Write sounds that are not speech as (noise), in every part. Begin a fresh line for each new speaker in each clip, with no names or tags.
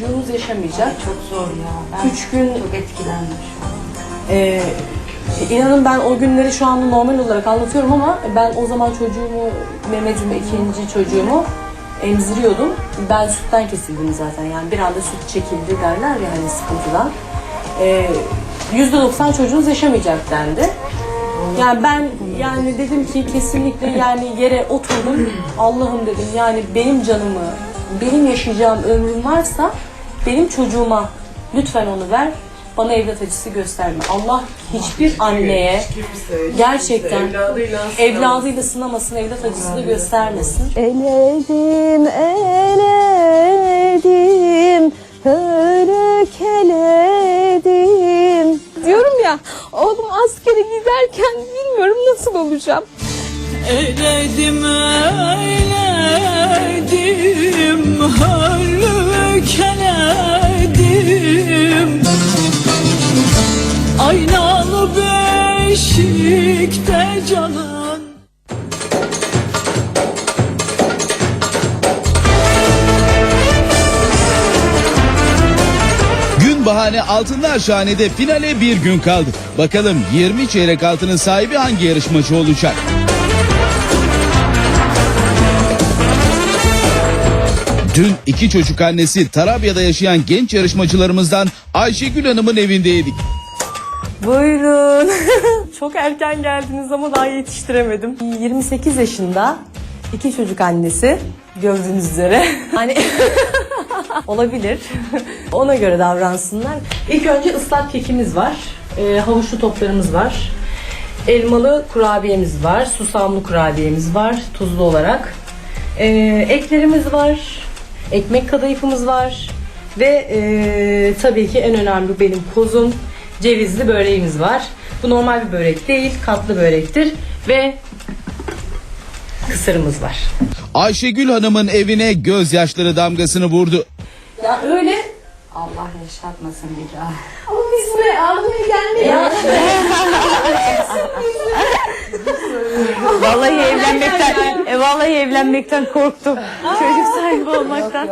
%90 çocuğunuz yaşamayacak.
Çok zor ya. Ben
Üç gün
çok etkilendim şu an.
Ee, inanın ben o günleri şu anda normal olarak anlatıyorum ama ben o zaman çocuğumu, Mehmet'imi, ikinci çocuğumu emziriyordum. Ben sütten kesildim zaten yani bir anda süt çekildi derler ya hani sıkıntıdan. Ee, %90 çocuğunuz yaşamayacak dendi. Yani ben yani dedim ki kesinlikle yani yere oturdum. Allah'ım dedim yani benim canımı, benim yaşayacağım ömrüm varsa benim çocuğuma lütfen onu ver. Bana evlat acısı gösterme. Allah hiçbir anneye gerçekten evladıyla sınamasın, evlat acısı da göstermesin.
Eledim, eledim, eledim. Diyorum ya, oğlum askere giderken bilmiyorum nasıl olacağım.
Eledim eyledim Hallük eledim Aynalı beşikte canın
Gün bahane altınlar şahanede finale bir gün kaldı. Bakalım 20 çeyrek altının sahibi hangi yarışmacı olacak? Dün iki çocuk annesi Tarabya'da yaşayan genç yarışmacılarımızdan Ayşegül Hanım'ın evindeydik.
Buyurun. (laughs) Çok erken geldiniz ama daha yetiştiremedim. 28 yaşında iki çocuk annesi gördüğünüz üzere. (laughs) Hani (laughs) olabilir. Ona göre davransınlar. İlk önce ıslak kekimiz var. Ee, havuçlu toplarımız var. Elmalı kurabiyemiz var. Susamlı kurabiyemiz var tuzlu olarak. Ee, eklerimiz var. Ekmek kadayıfımız var. Ve ee, tabii ki en önemli benim kozum cevizli böreğimiz var. Bu normal bir börek değil, katlı börektir ve kısırımız var.
Ayşegül Hanım'ın evine gözyaşları damgasını vurdu.
Ya öyle
Allah yaşatmasın bir daha.
Ama biz de ağlamaya gelmedik.
Vallahi evlenmekten, e, vallahi evlenmekten korktum. Çocuk sahibi olmaktan.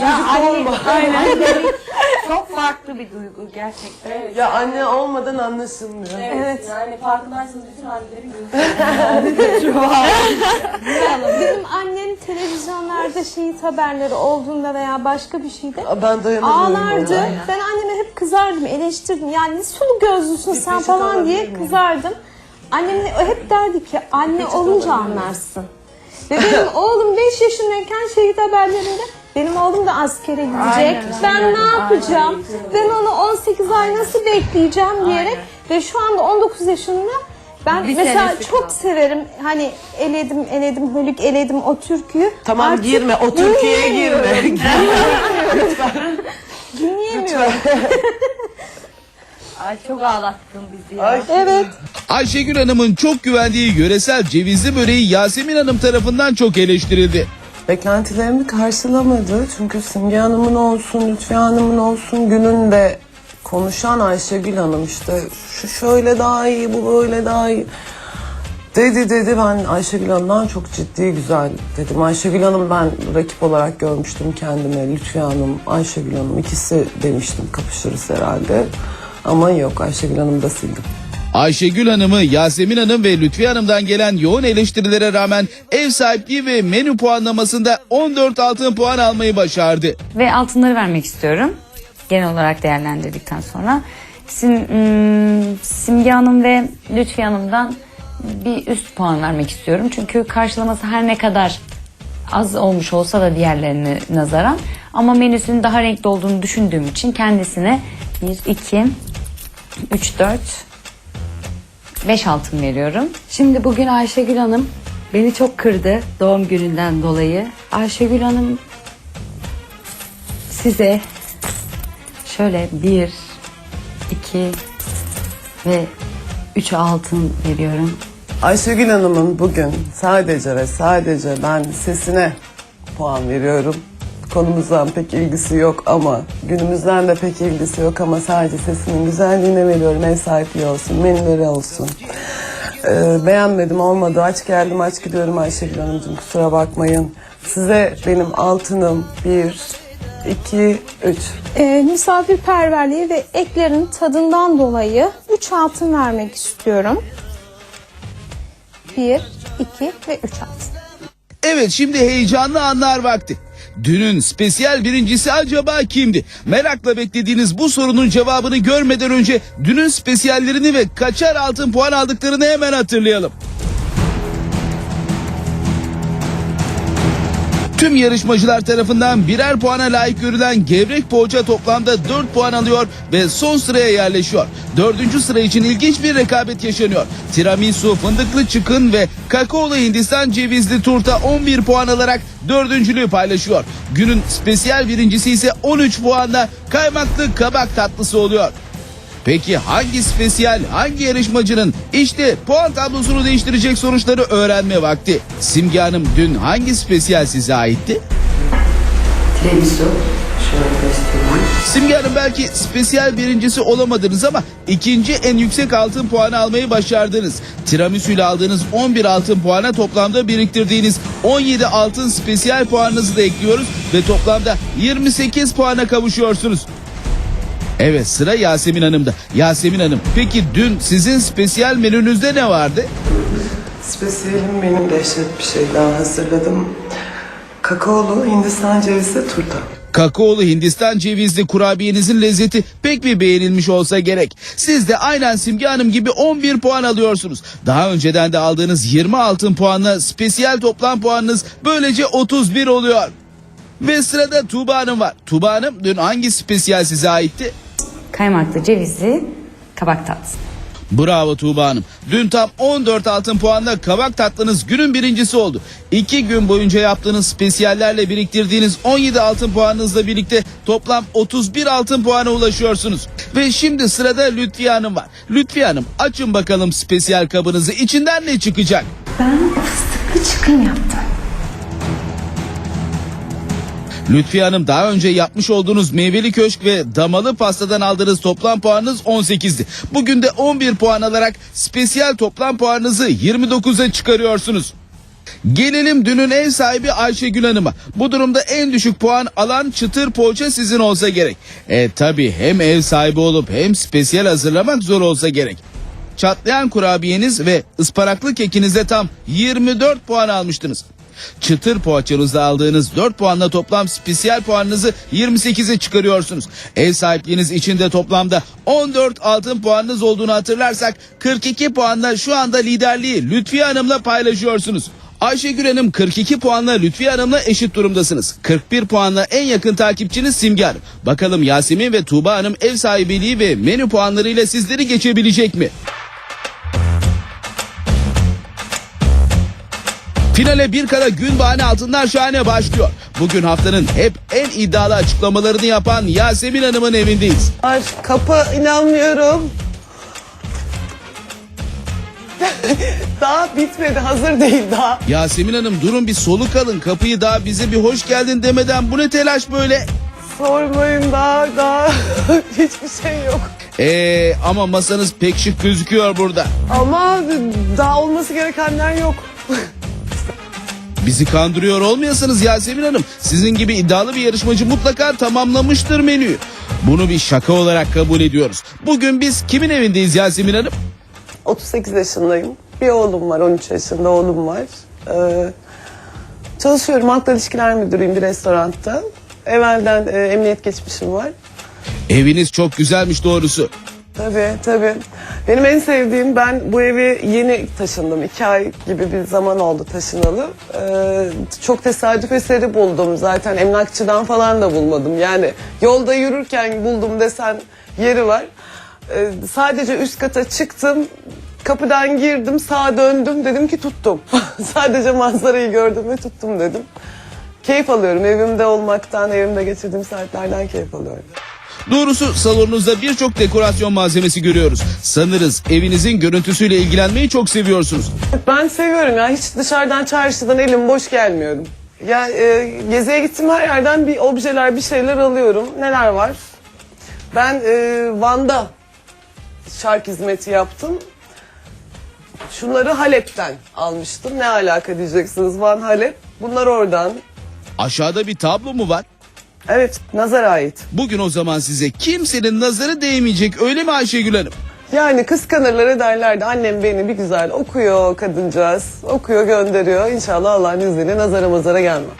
Ya anne, aynen. Çok farklı bir duygu gerçekten.
Ya anne olmadan anlaşılmıyor.
evet. yani farkındaysanız bütün annelerin
Benim annem televizyonlarda şehit haberleri olduğunda veya başka bir şeyde
Ben dayanamıyorum.
ağlardı. Ben anneme hep kızardım, eleştirdim. Yani sulu gözlüsün sen
peçete
falan diye kızardım. Annem hep derdi ki anne olunca anlarsın. Ve benim oğlum 5 yaşındayken şehit haberlerinde benim oğlum da askere gidecek. ben ne yapacağım? Ben onu 18 ay nasıl bekleyeceğim diyerek ve şu anda 19 yaşında ben mesela çok severim hani eledim eledim hölük eledim o türküyü.
Tamam
Artık
girme, o Türkiye'ye (laughs) girme.
Dinleyemiyorum.
Ay çok ağlattın bizi ya.
Ay,
Evet.
Ayşegül Hanım'ın çok güvendiği yöresel cevizli böreği Yasemin Hanım tarafından çok eleştirildi.
Beklentilerimi karşılamadı. Çünkü Simge Hanım'ın olsun, Lütfi Hanım'ın olsun gününde konuşan Ayşegül Hanım işte şu şöyle daha iyi, bu böyle daha iyi. Dedi dedi ben Ayşegül Hanım'dan çok ciddi güzel dedim. Ayşegül Hanım ben rakip olarak görmüştüm kendime. Lütfi Hanım, Ayşegül Hanım ikisi demiştim kapışırız herhalde. Ama yok Ayşegül Hanım da sildim.
Ayşegül Hanım'ı Yasemin Hanım ve Lütfi Hanım'dan gelen yoğun eleştirilere rağmen ev sahipliği ve menü puanlamasında 14 altın puan almayı başardı.
Ve altınları vermek istiyorum. Genel olarak değerlendirdikten sonra. Sim, hmm, Simge Hanım ve Lütfi Hanım'dan bir üst puan vermek istiyorum. Çünkü karşılaması her ne kadar az olmuş olsa da diğerlerine nazaran ama menüsünün daha renkli olduğunu düşündüğüm için kendisine 1, 2, 3, 4, 5 altın veriyorum.
Şimdi bugün Ayşegül Hanım beni çok kırdı doğum gününden dolayı. Ayşegül Hanım size şöyle bir, iki ve üç altın veriyorum.
Ayşegül Hanım'ın bugün sadece ve sadece ben sesine puan veriyorum. Konumuzdan pek ilgisi yok ama günümüzden de pek ilgisi yok ama sadece sesinin güzelliğine veriyorum. Ev sahipliği olsun, menüleri olsun. Ee, beğenmedim olmadı. Aç geldim aç gidiyorum Ayşegül Hanımcığım kusura bakmayın. Size benim altınım bir, iki, üç.
Ee, misafirperverliği ve eklerin tadından dolayı 3 altın vermek istiyorum. 1, 2 ve 3 altın.
Evet şimdi heyecanlı anlar vakti. Dünün spesiyel birincisi acaba kimdi? Merakla beklediğiniz bu sorunun cevabını görmeden önce dünün spesiyallerini ve kaçar altın puan aldıklarını hemen hatırlayalım. Tüm yarışmacılar tarafından birer puana layık görülen gevrek poğaça toplamda 4 puan alıyor ve son sıraya yerleşiyor. Dördüncü sıra için ilginç bir rekabet yaşanıyor. Tiramisu, fındıklı çıkın ve kakaolu Hindistan cevizli turta 11 puan alarak dördüncülüğü paylaşıyor. Günün spesiyel birincisi ise 13 puanla kaymaklı kabak tatlısı oluyor. Peki hangi spesiyel, hangi yarışmacının? İşte puan tablosunu değiştirecek sonuçları öğrenme vakti. Simge Hanım dün hangi spesiyel size aitti?
Göstereyim.
Simge Hanım belki spesiyel birincisi olamadınız ama ikinci en yüksek altın puanı almayı başardınız. Tiramisu ile aldığınız 11 altın puana toplamda biriktirdiğiniz 17 altın spesiyel puanınızı da ekliyoruz ve toplamda 28 puana kavuşuyorsunuz. Evet sıra Yasemin Hanım'da. Yasemin Hanım peki dün sizin spesiyel menünüzde ne vardı?
Spesiyelim benim dehşet bir şey daha hazırladım. Kakaolu Hindistan cevizi turta.
Kakaolu Hindistan cevizli kurabiyenizin lezzeti pek bir beğenilmiş olsa gerek. Siz de aynen Simge Hanım gibi 11 puan alıyorsunuz. Daha önceden de aldığınız 20 altın puanla spesiyel toplam puanınız böylece 31 oluyor. Ve sırada Tuğba Hanım var. Tuğba Hanım dün hangi spesiyel size aitti?
Kaymaklı cevizli kabak tatlısı.
Bravo Tuğba Hanım. Dün tam 14 altın puanla kabak tatlınız günün birincisi oldu. İki gün boyunca yaptığınız spesiyallerle biriktirdiğiniz 17 altın puanınızla birlikte toplam 31 altın puana ulaşıyorsunuz. Ve şimdi sırada Lütfiye Hanım var. Lütfiye Hanım açın bakalım spesiyel kabınızı içinden ne çıkacak?
Ben fıstıklı çıkın yaptım.
Lütfiye Hanım daha önce yapmış olduğunuz meyveli köşk ve damalı pastadan aldığınız toplam puanınız 18'di. Bugün de 11 puan alarak spesiyel toplam puanınızı 29'a çıkarıyorsunuz. Gelelim dünün ev sahibi Ayşegül Hanım'a. Bu durumda en düşük puan alan çıtır poğaça sizin olsa gerek. E tabi hem ev sahibi olup hem spesiyel hazırlamak zor olsa gerek. Çatlayan kurabiyeniz ve ısparaklı kekinize tam 24 puan almıştınız. Çıtır poğaçanızda aldığınız 4 puanla toplam spesiyel puanınızı 28'e çıkarıyorsunuz. Ev sahipliğiniz içinde toplamda 14 altın puanınız olduğunu hatırlarsak 42 puanla şu anda liderliği Lütfiye Hanım'la paylaşıyorsunuz. Ayşegül Hanım 42 puanla Lütfiye Hanım'la eşit durumdasınız. 41 puanla en yakın takipçiniz Simge Hanım. Bakalım Yasemin ve Tuğba Hanım ev sahibiliği ve menü puanlarıyla sizleri geçebilecek mi? Finale bir kara gün bahane altınlar şahane başlıyor. Bugün haftanın hep en iddialı açıklamalarını yapan Yasemin Hanım'ın evindeyiz.
Ay kapı inanmıyorum. (laughs) daha bitmedi hazır değil daha.
Yasemin Hanım durun bir soluk alın kapıyı daha bize bir hoş geldin demeden bu ne telaş böyle?
Sormayın daha daha (laughs) hiçbir şey yok.
Ee, ama masanız pek şık gözüküyor burada.
Ama daha olması gerekenler yok. (laughs)
Bizi kandırıyor olmayasınız Yasemin Hanım. Sizin gibi iddialı bir yarışmacı mutlaka tamamlamıştır menüyü. Bunu bir şaka olarak kabul ediyoruz. Bugün biz kimin evindeyiz Yasemin Hanım?
38 yaşındayım. Bir oğlum var 13 yaşında oğlum var. Ee, çalışıyorum halkla ilişkiler müdürüyüm bir restoranda. Evvelden e, emniyet geçmişim var.
Eviniz çok güzelmiş doğrusu.
Tabii tabii. Benim en sevdiğim ben bu evi yeni taşındım. iki ay gibi bir zaman oldu taşınalı. Ee, çok tesadüf eseri buldum zaten. Emlakçıdan falan da bulmadım. Yani yolda yürürken buldum desen yeri var. Ee, sadece üst kata çıktım. Kapıdan girdim sağa döndüm dedim ki tuttum. (laughs) sadece manzarayı gördüm ve tuttum dedim. Keyif alıyorum evimde olmaktan, evimde geçirdiğim saatlerden keyif alıyorum.
Doğrusu salonunuzda birçok dekorasyon malzemesi görüyoruz. Sanırız evinizin görüntüsüyle ilgilenmeyi çok seviyorsunuz.
Ben seviyorum ya. Hiç dışarıdan çarşıdan elim boş gelmiyorum. Ya e, geziye gittim her yerden bir objeler, bir şeyler alıyorum. Neler var? Ben e, Van'da şark hizmeti yaptım. Şunları Halep'ten almıştım. Ne alaka diyeceksiniz Van Halep. Bunlar oradan.
Aşağıda bir tablo mu var?
Evet nazar ait.
Bugün o zaman size kimsenin nazarı değmeyecek öyle mi Ayşegül Hanım?
Yani kıskanırlar derlerdi. Annem beni bir güzel okuyor kadıncağız. Okuyor gönderiyor. İnşallah Allah'ın izniyle nazara mazara gelmem.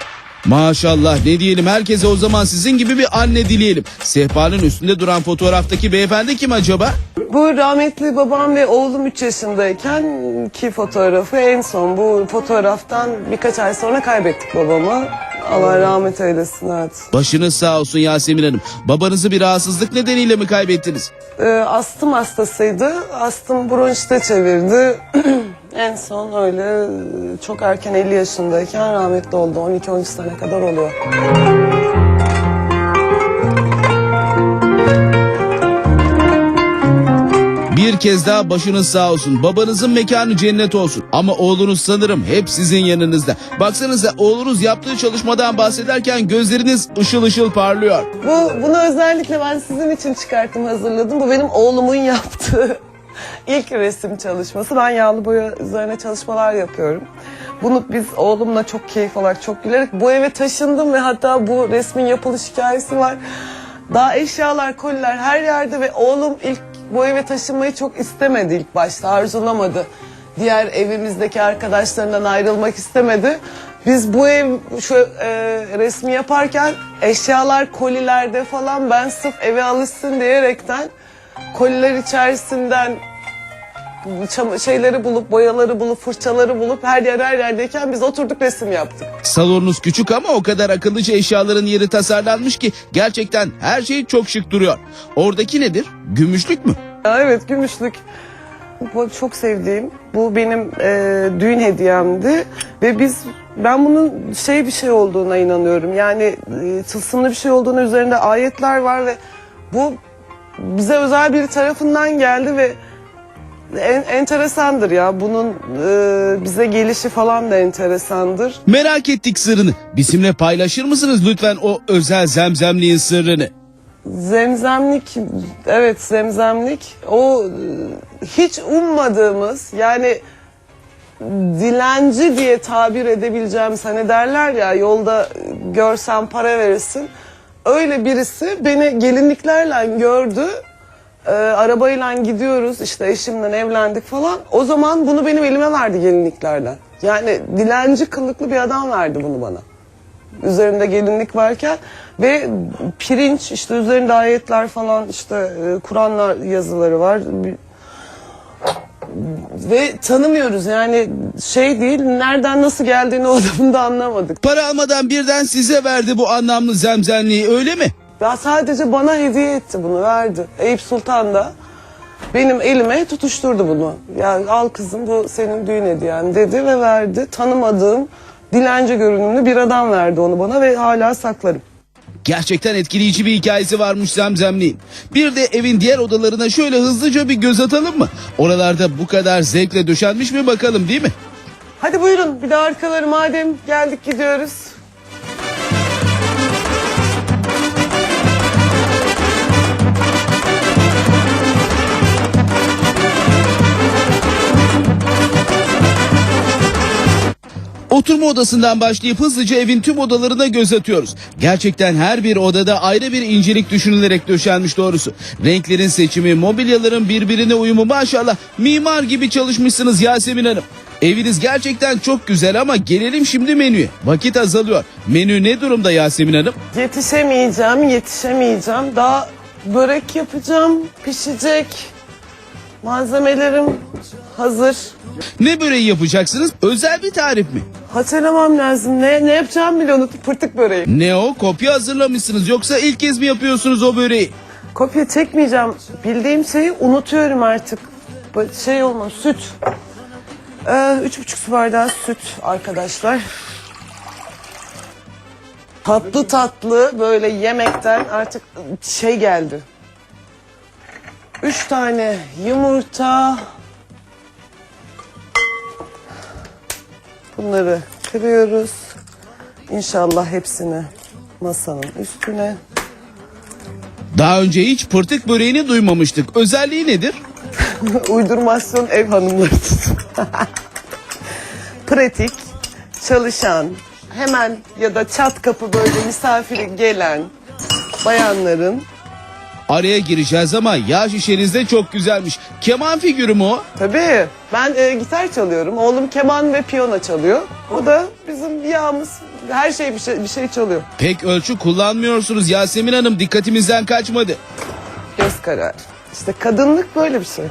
Maşallah ne diyelim herkese o zaman sizin gibi bir anne dileyelim. Sehpanın üstünde duran fotoğraftaki beyefendi kim acaba?
Bu rahmetli babam ve oğlum 3 yaşındayken ki fotoğrafı en son bu fotoğraftan birkaç ay sonra kaybettik babamı. Allah rahmet eylesin evet.
Başınız sağ olsun Yasemin Hanım. Babanızı bir rahatsızlık nedeniyle mi kaybettiniz?
Ee, astım hastasıydı. Astım bronşite çevirdi. (clears throat) en son öyle e, çok erken 50 yaşındayken rahmetli oldu. 12-13 sene kadar oluyor.
Bir kez daha başınız sağ olsun. Babanızın mekanı cennet olsun. Ama oğlunuz sanırım hep sizin yanınızda. Baksanıza oğlunuz yaptığı çalışmadan bahsederken gözleriniz ışıl ışıl parlıyor.
Bu bunu özellikle ben sizin için çıkarttım hazırladım. Bu benim oğlumun yaptığı (laughs) ilk resim çalışması. Ben yağlı boya üzerine çalışmalar yapıyorum. Bunu biz oğlumla çok keyif olarak çok gülerek bu eve taşındım ve hatta bu resmin yapılış hikayesi var. Daha eşyalar, koliler her yerde ve oğlum ilk bu eve taşınmayı çok istemedi ilk başta, arzulamadı. Diğer evimizdeki arkadaşlarından ayrılmak istemedi. Biz bu ev şu e, resmi yaparken eşyalar kolilerde falan ben sırf eve alışsın diyerekten koliler içerisinden çam- şeyleri bulup boyaları bulup fırçaları bulup her yer her yerdeyken biz oturduk resim yaptık.
Salonunuz küçük ama o kadar akıllıca eşyaların yeri tasarlanmış ki gerçekten her şey çok şık duruyor. Oradaki nedir? Gümüşlük mü?
Ya Evet gümüşlük. Bu çok sevdiğim. Bu benim e, düğün hediyemdi ve biz ben bunun şey bir şey olduğuna inanıyorum. Yani e, tılsımlı bir şey olduğuna üzerinde ayetler var ve bu bize özel biri tarafından geldi ve en, enteresandır ya. Bunun e, bize gelişi falan da enteresandır.
Merak ettik sırrını. Bizimle paylaşır mısınız lütfen o özel zemzemliğin sırrını?
Zemzemlik, evet zemzemlik. O e, hiç ummadığımız yani dilenci diye tabir edebileceğimiz hani derler ya yolda görsen para verirsin. Öyle birisi beni gelinliklerle gördü. E, arabayla gidiyoruz işte eşimle evlendik falan. O zaman bunu benim elime verdi gelinliklerden. Yani dilenci kılıklı bir adam verdi bunu bana üzerinde gelinlik varken ve pirinç işte üzerinde ayetler falan işte e, Kur'anlar yazıları var. Ve tanımıyoruz yani şey değil nereden nasıl geldiğini (laughs) o adamın da anlamadık.
Para almadan birden size verdi bu anlamlı zemzemliği öyle mi?
Ya sadece bana hediye etti bunu verdi. Eyüp Sultan da benim elime tutuşturdu bunu. Yani al kızım bu senin düğün hediyen dedi ve verdi. Tanımadığım dilenci görünümlü bir adam verdi onu bana ve hala saklarım.
Gerçekten etkileyici bir hikayesi varmış Zemzemliğin. Bir de evin diğer odalarına şöyle hızlıca bir göz atalım mı? Oralarda bu kadar zevkle döşenmiş mi bakalım değil mi?
Hadi buyurun bir de arkaları madem geldik gidiyoruz.
Oturma odasından başlayıp hızlıca evin tüm odalarına göz atıyoruz. Gerçekten her bir odada ayrı bir incelik düşünülerek döşenmiş doğrusu. Renklerin seçimi, mobilyaların birbirine uyumu maşallah mimar gibi çalışmışsınız Yasemin Hanım. Eviniz gerçekten çok güzel ama gelelim şimdi menüye. Vakit azalıyor. Menü ne durumda Yasemin Hanım?
Yetişemeyeceğim, yetişemeyeceğim. Daha börek yapacağım, pişecek. Malzemelerim hazır.
Ne böreği yapacaksınız? Özel bir tarif mi?
Hatırlamam lazım. Ne, ne yapacağım bile unuttum. Pırtık böreği.
Ne o? Kopya hazırlamışsınız yoksa ilk kez mi yapıyorsunuz o böreği?
Kopya çekmeyeceğim. Bildiğim şeyi unutuyorum artık. Şey olmaz, süt. Ee, üç buçuk su bardağı süt arkadaşlar. Tatlı tatlı böyle yemekten artık şey geldi. Üç tane yumurta. Bunları kırıyoruz. İnşallah hepsini masanın üstüne.
Daha önce hiç pırtık böreğini duymamıştık. Özelliği nedir? (laughs)
uydurmasyon ev hanımları (laughs) Pratik, çalışan, hemen ya da çat kapı böyle misafiri gelen bayanların
Araya gireceğiz ama yağ şişeniz de çok güzelmiş. Keman figürü mü o?
Tabii. Ben e, gitar çalıyorum. Oğlum keman ve piyano çalıyor. O da bizim yağımız. Her şey bir şey, bir şey çalıyor.
Pek ölçü kullanmıyorsunuz Yasemin Hanım dikkatimizden kaçmadı.
Göz kararı. İşte kadınlık böyle bir şey.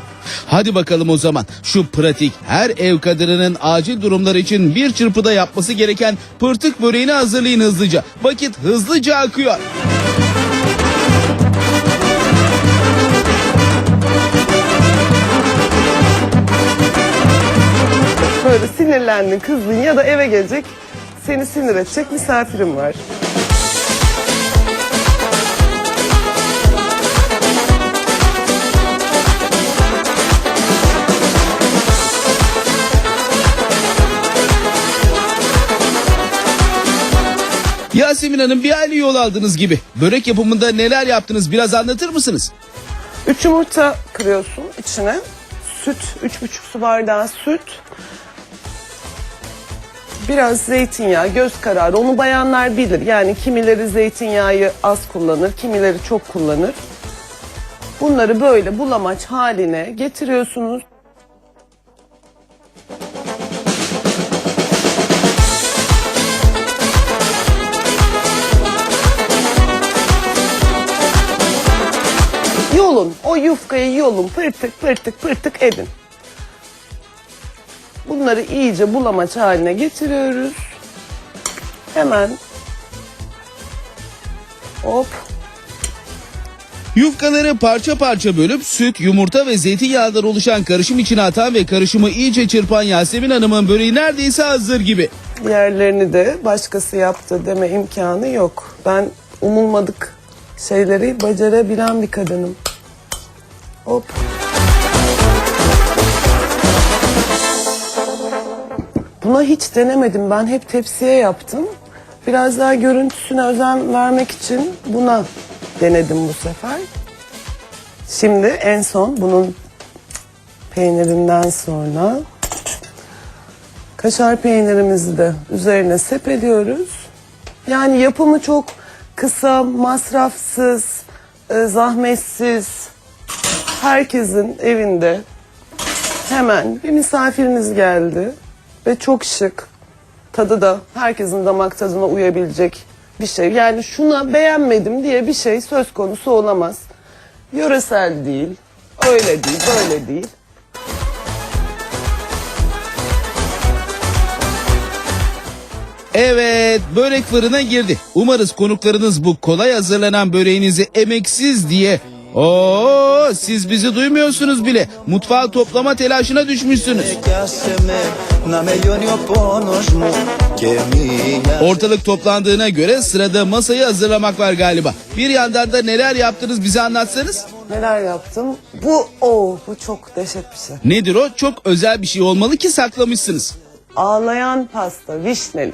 Hadi bakalım o zaman şu pratik her ev kadınının acil durumlar için bir çırpıda yapması gereken pırtık böreğini hazırlayın hızlıca. Vakit hızlıca akıyor.
Böyle sinirlendin, kızdın ya da eve gelecek seni sinir edecek misafirim var.
Yasemin Hanım bir aile yol aldınız gibi. Börek yapımında neler yaptınız biraz anlatır mısınız?
Üç yumurta kırıyorsun içine. Süt, üç buçuk su bardağı süt. Biraz zeytinyağı, göz kararı. Onu bayanlar bilir. Yani kimileri zeytinyağı az kullanır, kimileri çok kullanır. Bunları böyle bulamaç haline getiriyorsunuz. Yolun, o yufkayı yolun pırtık pırtık pırtık edin. Bunları iyice bulamaç haline getiriyoruz. Hemen hop
Yufkaları parça parça bölüp süt, yumurta ve zeytinyağından oluşan karışım içine atan ve karışımı iyice çırpan Yasemin Hanım'ın böreği neredeyse hazır gibi.
diğerlerini de başkası yaptı deme imkanı yok. Ben umulmadık şeyleri becerebilen bir kadınım. Hop. Buna hiç denemedim. Ben hep tepsiye yaptım. Biraz daha görüntüsüne özen vermek için buna denedim bu sefer. Şimdi en son bunun peynirinden sonra kaşar peynirimizi de üzerine sepeliyoruz. Yani yapımı çok kısa, masrafsız, e, zahmetsiz. Herkesin evinde hemen bir misafiriniz geldi ve çok şık. Tadı da herkesin damak tadına uyabilecek bir şey. Yani şuna beğenmedim diye bir şey söz konusu olamaz. Yöresel değil, öyle değil, böyle değil.
Evet, börek fırına girdi. Umarız konuklarınız bu kolay hazırlanan böreğinizi emeksiz diye Oo, siz bizi duymuyorsunuz bile. Mutfağı toplama telaşına düşmüşsünüz. Ortalık toplandığına göre sırada masayı hazırlamak var galiba. Bir yandan da neler yaptınız bize anlatsanız.
Neler yaptım? Bu o, bu çok dehşet bir şey.
Nedir o? Çok özel bir şey olmalı ki saklamışsınız
ağlayan pasta, vişneli.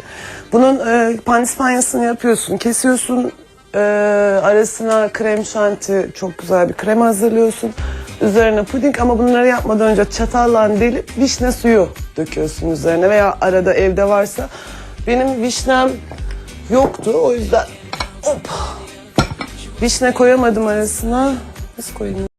Bunun e, panispanyasını yapıyorsun, kesiyorsun, e, arasına krem şanti, çok güzel bir krem hazırlıyorsun. Üzerine puding ama bunları yapmadan önce çatalla delip vişne suyu döküyorsun üzerine veya arada evde varsa. Benim vişnem yoktu o yüzden hop, vişne koyamadım arasına. Nasıl koyayım?